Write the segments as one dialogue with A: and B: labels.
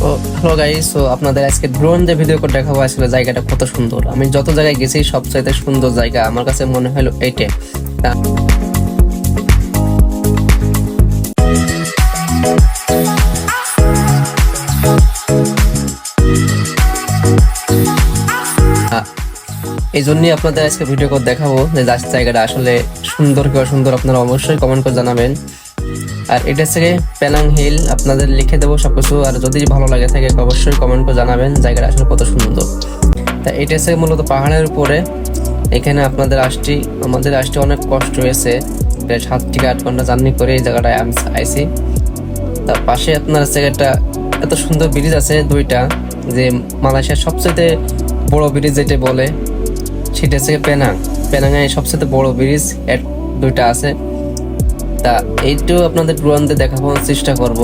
A: Hello guys তো আপনাদের আজকে ড্রোন দিয়ে ভিডিও করে দেখাবো আসলে জায়গাটা কত সুন্দর। আমি যত জায়গায় গেছি, সবচাইতে সুন্দর জায়গা আমার কাছে মনে হলো এইটা এই জন্যই আপনাদের আজকে ভিডিও করে দেখাবো যে যা- জায়গাটা আসলে সুন্দর কি অসুন্দর আপনারা অবশ্যই কমেন্ট করে জানাবেন। আর এটা থেকে পেনাং হিল আপনাদের লিখে দেবো সবকিছু, আর যদি ভালো লাগে থাকে অবশ্যই কমেন্ট করে জানাবেন, জায়গাটা আসলে কত সুন্দর। তা এটা থেকে মূলত পাহাড়ের উপরে, এখানে আপনাদের আসটি আমাদের আসতে অনেক কষ্ট হয়েছে, প্রায় সাত থেকে আট ঘণ্টা জার্নি করে এই জায়গাটায় আমি আইসি তার পাশে আপনার হচ্ছে একটা এত সুন্দর ব্রিজ আছে দুইটা, যে মালয়েশিয়ার সবচেয়ে বড় ব্রিজ যেটা বলে, সেটা হচ্ছে পেনাং পেনাঙে সবচেয়ে বড় ব্রিজ এক দুইটা আছে। তা এইটাও আপনাদের ড্রোনতে দেখানোর চেষ্টা করব।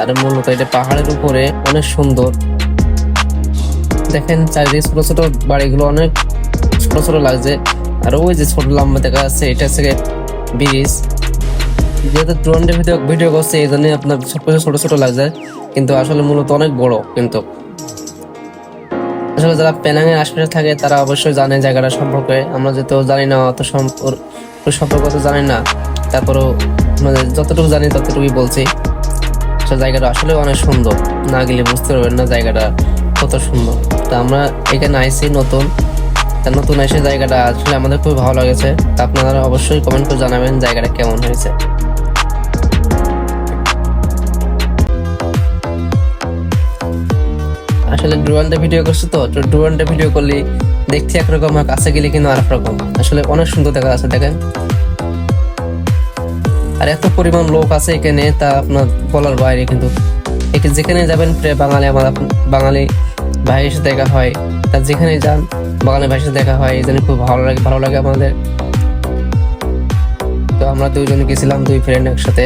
A: আর মূলত এটা পাহাড়ের উপরে অনেক সুন্দর। দেখেন চারিদিকে ছোট ছোট বাড়িগুলো অনেক ছোট ছোট লাগছে। আর ওই যে ছোট লম্বা দেখা যাচ্ছে, এটা হচ্ছে ব্রিজ। যেহেতু ড্রোন ভিডিও ভিডিও করছে, এই জন্যই আপনার সবকিছু ছোট ছোট লাগছে। কিন্তু আসলে মূলত অনেক বড় কিন্তু। আসলে যারা পেনাঙের আশপাশে থাকে, তারা অবশ্যই জানে জায়গাটা সম্পর্কে। আমরা যেহেতু জানি না, অত সম্পর্ক অত জানি না। তারপরেও মানে যতটুকু জানি, ততটুকুই বলছি। সে জায়গাটা আসলে অনেক সুন্দর। না গেলে বুঝতে পারবেন না জায়গাটা কত সুন্দর। তা আমরা এখানে আইসি নতুন। তা নতুন এসে জায়গাটা আসলে আমাদের খুব ভালো লেগেছে। তা আপনারা অবশ্যই কমেন্ট করে জানাবেন জায়গাটা কেমন হয়েছে। আসলে ড্রোনটা ভিডিও করছি তো ড্রোনটা ভিডিও করলে দেখতে একরকম আর কাছে গেলে কিন্তু আরেক রকম আসলে অনেক সুন্দর দেখা যাচ্ছে, দেখেন। আর এত পরিমাণ লোক আছে এখানে, তা আপনার বলার বাইরে কিন্তু। যেখানে যাবেন প্রায় বাঙালি আমার বাঙালি ভাইয়ের সাথে দেখা হয়, তা যেখানে যান, বাঙালি ভাইয়ের সাথে দেখা হয়, এই খুব ভালো লাগে ভালো লাগে আমাদের। তো আমরা দুইজন গেছিলাম, দুই ফ্রেন্ড একসাথে।